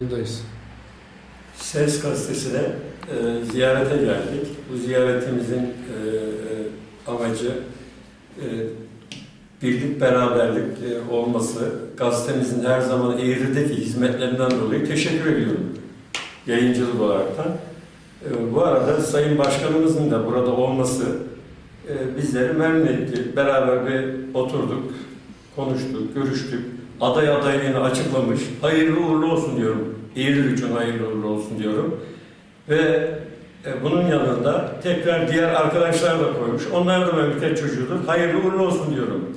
Buradayız. Ses gazetesine e, ziyarete geldik. Bu ziyaretimizin e, e, amacı e, birlik beraberlik e, olması. Gazetemizin her zaman Eğri'deki hizmetlerinden dolayı teşekkür ediyorum yayıncılık olaraktan. E, bu arada Sayın Başkanımızın da burada olması e, bizleri memnun etti. Beraber bir oturduk, konuştuk, görüştük. Aday adaylığını açıklamış. Hayırlı uğurlu olsun diyorum. İyilik için hayırlı uğurlu olsun diyorum. Ve e, bunun yanında tekrar diğer arkadaşlar da koymuş. Onlar da memleket çocuğudur. Hayırlı uğurlu olsun diyorum.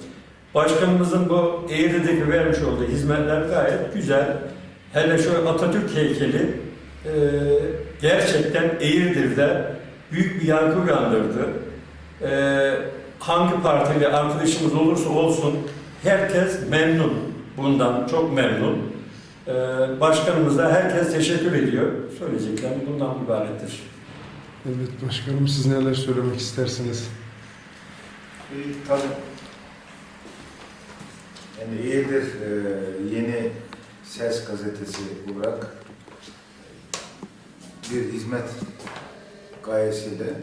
Başkanımızın bu Eğri'deki vermiş olduğu hizmetler gayet güzel. Hele şu Atatürk heykeli e, gerçekten Eğirdir'de büyük bir yankı uyandırdı. E, hangi partili arkadaşımız olursa olsun herkes memnun bundan, çok memnun. E, başkanımıza herkes teşekkür ediyor. Söyleyeceklerim bundan ibarettir. Evet başkanım siz neler söylemek istersiniz? E, tabii. Yani iyidir e, yeni ses gazetesi olarak bir hizmet gayesiyle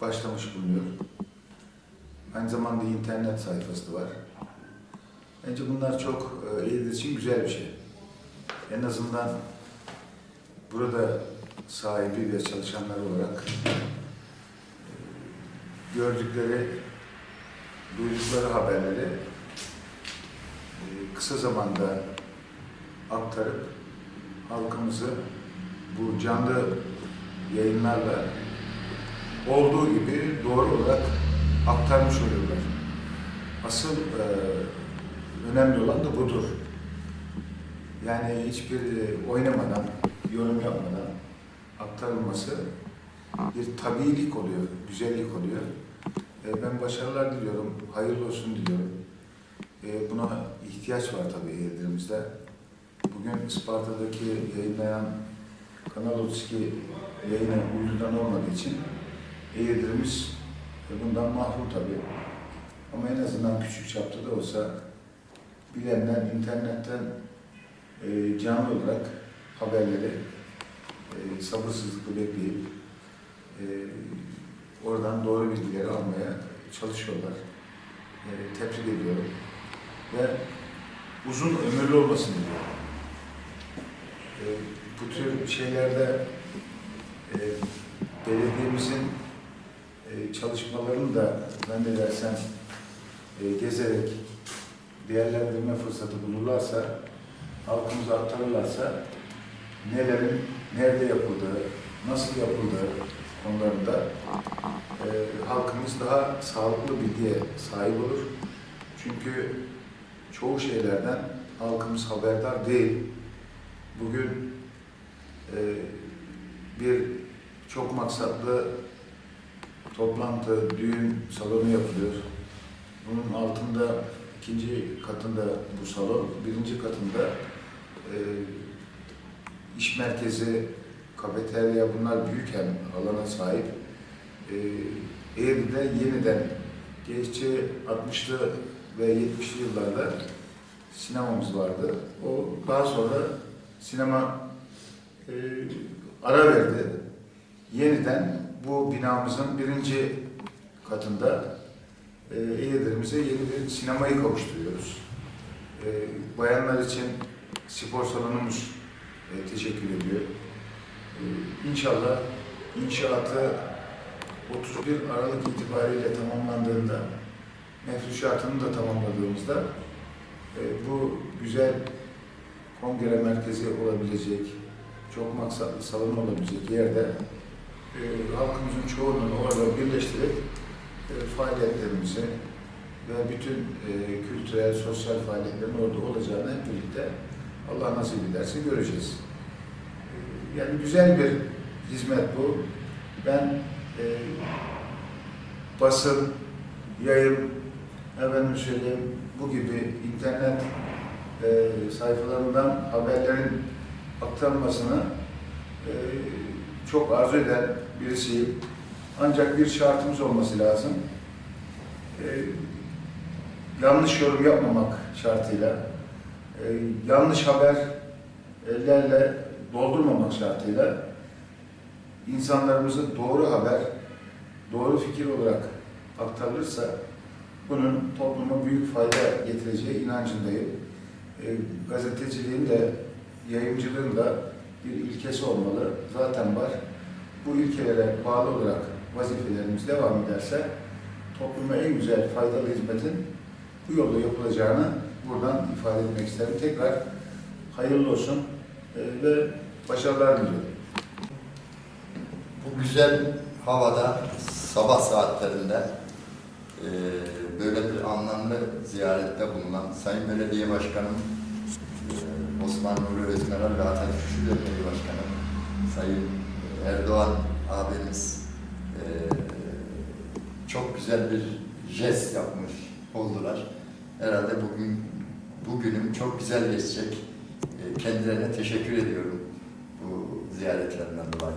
başlamış bulunuyor. Aynı zamanda internet sayfası da var. Bence bunlar çok e, iyidir için güzel bir şey. En azından burada sahibi ve çalışanlar olarak e, gördükleri, duydukları haberleri e, kısa zamanda aktarıp halkımızı bu canlı yayınlarla olduğu gibi doğru olarak aktarmış oluyorlar. Asıl e, önemli olan da budur. Yani hiçbir e, oynamadan, yorum yapmadan aktarılması bir tabiilik oluyor, güzellik oluyor. E, Ben başarılar diliyorum, hayırlı olsun diliyorum. E, Buna ihtiyaç var tabii Eğirdir'imizde. Bugün Isparta'daki yayınlayan Kanal 32 yayını uydudan olmadığı için Eğirdir'imiz bundan mahrum tabii. Ama en azından küçük çapta da olsa bilenler internetten e, canlı olarak haberleri e, sabırsızlıkla bekleyip e, oradan doğru bilgileri almaya çalışıyorlar. E, tebrik ediyorum. Ve uzun ömürlü olmasını diliyorum. E, bu tür şeylerde e, belediyemizin e, çalışmalarını da zannedersem e, gezerek değerlendirme fırsatı bulurlarsa, halkımıza aktarırlarsa nelerin nerede yapıldığı, nasıl yapıldığı konularında e, halkımız daha sağlıklı bilgiye sahip olur. Çünkü çoğu şeylerden halkımız haberdar değil. Bugün e, bir çok maksatlı toplantı, düğün salonu yapılıyor. Bunun altında ikinci katında bu salon, birinci katında e, iş merkezi, kafeterya bunlar büyük hem alana sahip. E, Eğri'de yeniden geçici 60'lı ve 70'li yıllarda sinemamız vardı. O daha sonra sinema e, ara verdi. Yeniden bu binamızın birinci katında e, Eğirdir'imize yeni bir sinemayı kavuşturuyoruz. E, bayanlar için spor salonumuz e, teşekkür ediyor. E, inşallah inşaatı 31 Aralık itibariyle tamamlandığında, mefruşatını da tamamladığımızda e, bu güzel kongre merkezi olabilecek, çok maksatlı salon olabilecek yerde e, halkımızın çoğunluğunu orada birleştirip faaliyetlerimizi ve bütün e, kültürel, sosyal faaliyetlerin orada olacağını hep birlikte Allah nasip ederse göreceğiz. E, yani güzel bir hizmet bu. Ben e, basın, yayın, efendim söyleyeyim, bu gibi internet e, sayfalarından haberlerin aktarılmasını e, çok arzu eden birisiyim. Ancak bir şartımız olması lazım. E, yanlış yorum yapmamak şartıyla. e, yanlış haberlerle doldurmamak şartıyla insanlarımızı doğru haber, doğru fikir olarak aktarılırsa bunun topluma büyük fayda getireceği inancındayım. E, gazeteciliğin de yayıncılığın da bir ilkesi olmalı. Zaten var. Bu ilkelere bağlı olarak vazifelerimiz devam ederse topluma en güzel faydalı hizmetin bu yolda yapılacağını buradan ifade etmek isterim. Tekrar hayırlı olsun e, ve başarılar diliyorum. Bu güzel havada sabah saatlerinde eee, böyle bir anlamlı ziyarette bulunan Sayın Belediye Başkanım eee, Osman Nuri Özmeral ve Atatürk Şuşu Belediye Başkanım Sayın Erdoğan abimiz eee, çok güzel bir jest yapmış oldular. Herhalde bugün bugünüm çok güzel geçecek. Eee, Kendilerine teşekkür ediyorum bu ziyaretlerinden dolayı.